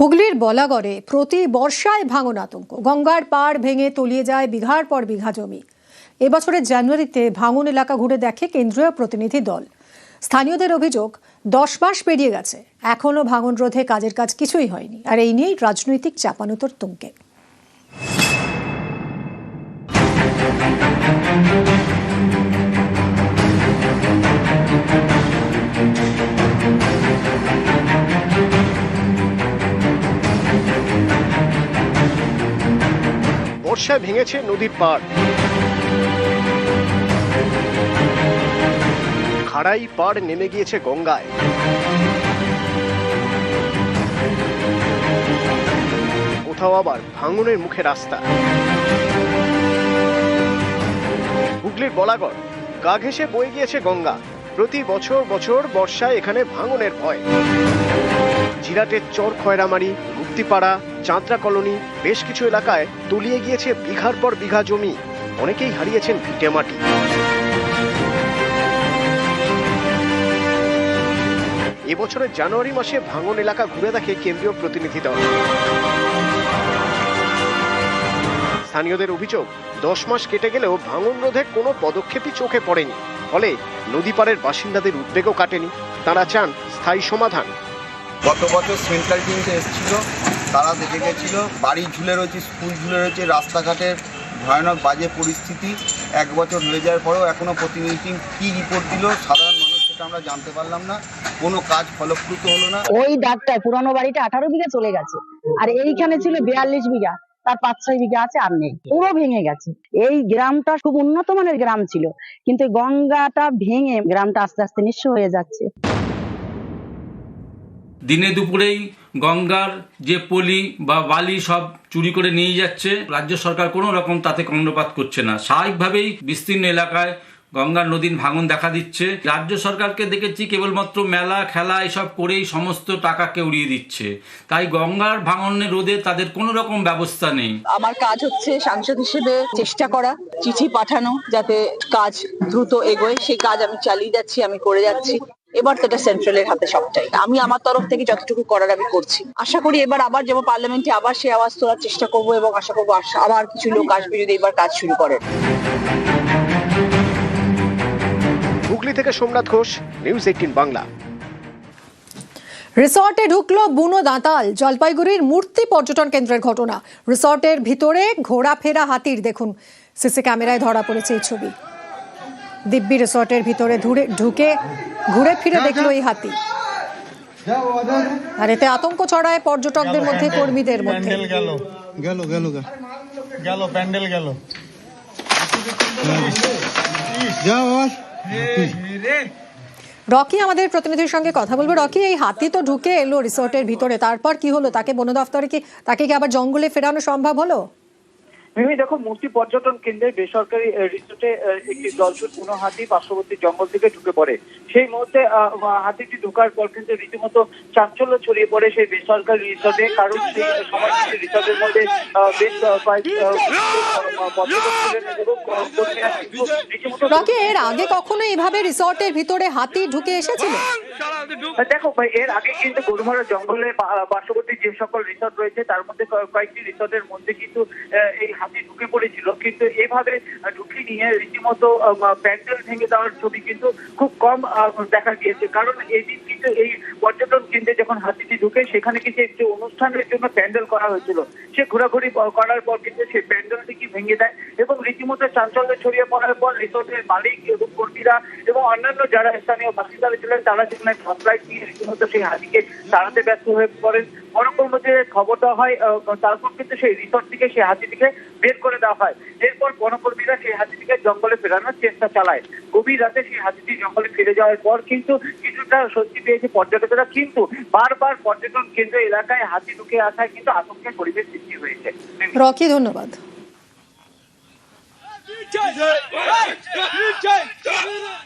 হুগলির বলাগড়ে প্রতি বর্ষায় ভাঙন আতঙ্ক। গঙ্গার পাড় ভেঙে তলিয়ে যায় বিঘার পর বিঘা জমি। এবছরের জানুয়ারিতে ভাঙন এলাকা ঘুরে দেখে কেন্দ্রীয় প্রতিনিধি দল। স্থানীয়দের অভিযোগ, দশ মাস পেরিয়ে গেছে। এখনও ভাঙন রোধে কাজের কাজ কিছুই হয়নি। আর এই নিয়েই রাজনৈতিক চাপানোতর তুঙ্গে। বর্ষায় ভেঙেছে নদীর পাড় খাড়াই পাড় নেমে গিয়েছে গঙ্গায়। কোথাও আবার ভাঙনের মুখে রাস্তা। হুগলির বলাগড়, গা ঘেঁষে বয়ে গিয়েছে গঙ্গা। প্রতি বছর বছর বর্ষায় এখানে ভাঙনের ভয়। জিরাটের চর খয়রামারি মুক্তিপাড়া চাঁদরা কলোনি বেশ কিছু এলাকায় তলিয়ে গিয়েছে বিঘার পর বিঘা জমি। অনেকেই হারিয়েছেন ভিটে মাটি। এবছরের জানুয়ারি মাসে ভাঙন এলাকা ঘুরে দেখে কেন্দ্রীয় প্রতিনিধি দল। স্থানীয়দের অভিযোগ, দশ মাস কেটে গেলেও ভাঙন রোধে কোনো পদক্ষেপই চোখে পড়েনি। ফলে নদী পাড়ের বাসিন্দাদের উদ্বেগও কাটেনি। তারা চান স্থায়ী সমাধান। গত বছর সেন্ট্রাল টিমতে এসেছিল, তারা দেখে গেছিল, বাড়ি ঝুলে রয়েছে, স্কুল ঝুলে রয়েছে রাস্তাঘাটের ভয়ানক বাজে পরিস্থিতি, এক বছর হয়ে যাওয়ার পরেও এখনও প্রতিনিধি টিম কী রিপোর্ট দিল, সাধারণ মানুষ সেটা আমরা জানতে পারলাম না, কোনো কাজ ফলপ্রসূ হলো না। ওই দাগটায় পুরানো বাড়িটা আঠারো বিঘা চলে গেছে, আর এইখানে ছিল বিয়াল্লিশ বিঘা, তার পাঁচ ছয় বিঘা আছে আর নেই, পুরো ভেঙে গেছে। এই গ্রামটা খুব উন্নত মানের গ্রাম ছিল, কিন্তু গঙ্গাটা ভেঙে গ্রামটা আস্তে আস্তে নিঃস্ব হয়ে যাচ্ছে। দিনে দুপুরেই গঙ্গার যে পলি বা বালি সব চুরি করে নিয়ে যাচ্ছে, রাজ্য সরকার কোনো রকম তাতে কর্ণপাত করছে না। স্বাভাবিকভাবেই বিস্তীর্ণ এলাকায় গঙ্গার নদীর ভাঙন দেখা দিচ্ছে। রাজ্য সরকারকে দেখেছি কেবলমাত্র মেলা, খেলা এসব করেই সমস্ত টাকাকে উড়িয়ে দিচ্ছে। তাই গঙ্গার ভাঙনের রোধে তাদের কোনো রকম ব্যবস্থা নেই। আমার কাজ হচ্ছে সাংসদ হিসেবে চেষ্টা করা, চিঠি পাঠানো যাতে কাজ দ্রুত এগোয়। সেই কাজ আমি চালিয়ে যাচ্ছি, আমি করে যাচ্ছি। এবার তো এটা সেন্ট্রালের হাতে সবটাই। আমি আমার তরফ থেকে যতটুকু করার আমি করছি। আশা করি এবার আবার যেমন পার্লামেন্টে আবার সে আওয়াজ তোলার চেষ্টা করব এবং আশা করব আবার কিছু লোক আসবে যদি এবার কাজ শুরু করে। হুগলি থেকে সোমনাথ ঘোষ নিউজ এইটিন বাংলা। রিসর্টে ঢুকলো বুনো দাঁতাল জলপাইগুড়ির মূর্তি পর্যটন কেন্দ্রের ঘটনা। রিসর্টের ভিতরে ঘোরাফেরা হাতির দেখুন সিসি ক্যামেরায় ধরা পড়েছে এই ছবি। দিব্যি রিসর্টের ভিতরে ঢুকে ঘুরে ফিরে দেখল এই হাতি। আর এতে আতঙ্ক ছড়ায় পর্যটকদের মধ্যে কর্মীদের মধ্যে। গেল। গেল গেল গেল। গেল প্যান্ডেল গেল। রকি আমাদের প্রতিনিধির সঙ্গে কথা বলব। রকি এই হাতি তো ঢুকে এলো রিসর্টের ভিতরে। তারপর কি হলো? তাকে বন দফতরে কি তাকে কি আবার জঙ্গলে ফেরানো সম্ভব হলো? মিমি দেখো মূর্তি পর্যটন কেন্দ্রে বেসরকারি রিসোর্টে একটি দলছুট কোনো হাতি পার্শ্ববর্তী জঙ্গল থেকে ঢুকে পড়ে। সেই মুহূর্তে হাতিটি ঢোকার পর কিন্তু রীতিমতো চাঞ্চল্য ছড়িয়ে পড়ে সেই বেসরকারি রিসোর্টে কারণ সেই সময় রিসোর্টের মধ্যে বেশ কয়েক রকি এর আগে কখনো এভাবে রিসর্টের ভিতরে হাতি ঢুকে এসেছিল? দেখো ভাই এর আগে কিন্তু গরুমারা জঙ্গলের পার্শ্ববর্তী যে সকল রিসর্ট রয়েছে তার মধ্যে কয়েকটি রিসর্টের মধ্যে কিন্তু এই হাতি ঢুকে পড়েছিল। কিন্তু এভাবে ঢুকে নিয়ে রীতিমতো প্যান্ডেল ভেঙে দেওয়ার ছবি কিন্তু খুব কম দেখা গিয়েছে। কারণ এদিন কিন্তু এই পর্যটন কেন্দ্রে যখন হাতিটি ঢুকে, সেখানে কিন্তু একটি অনুষ্ঠানের জন্য প্যান্ডেল করা হয়েছিল। সে ঘোরাঘুরি করার পর কিন্তু সেই প্যান্ডেলটি কি ভেঙে দেয় এবং রীতিমতো চাঞ্চল্য ছড়িয়ে পড়ার পর রিসোর্টের মালিক এবং কর্মীরা এবং অন্যান্য যারা স্থানীয় বাসিন্দারা ছিলেন, তারা সেখানে ফসলায় দিয়ে রীতিমতো সেই হাতিকে তাড়াতে ব্যস্ত হয়ে পড়েন। পরপর মধ্যে খবর দেওয়া হয় তারপর কিন্তু সেই রিসোর্ট থেকে সেই হাতিটিকে বের করে দেওয়া হয়। এরপর বনকর্মীরা সেই হাতিটিকে জঙ্গলে ফেরানোর চেষ্টা চালায়। গভীর রাতে সেই হাতিটি জঙ্গলে ফিরে যাওয়ার পর কিন্তু কিছুটা স্বস্তি পেয়েছে পর্যটকেরা, কিন্তু বারবার পর্যটন কেন্দ্র এলাকায় হাতি ঢুকে আসায় কিন্তু আতঙ্কের পরিবেশ সৃষ্টি হয়েছে। রকি, ধন্যবাদ। Vijay! Vijay! Vijay! Vijay!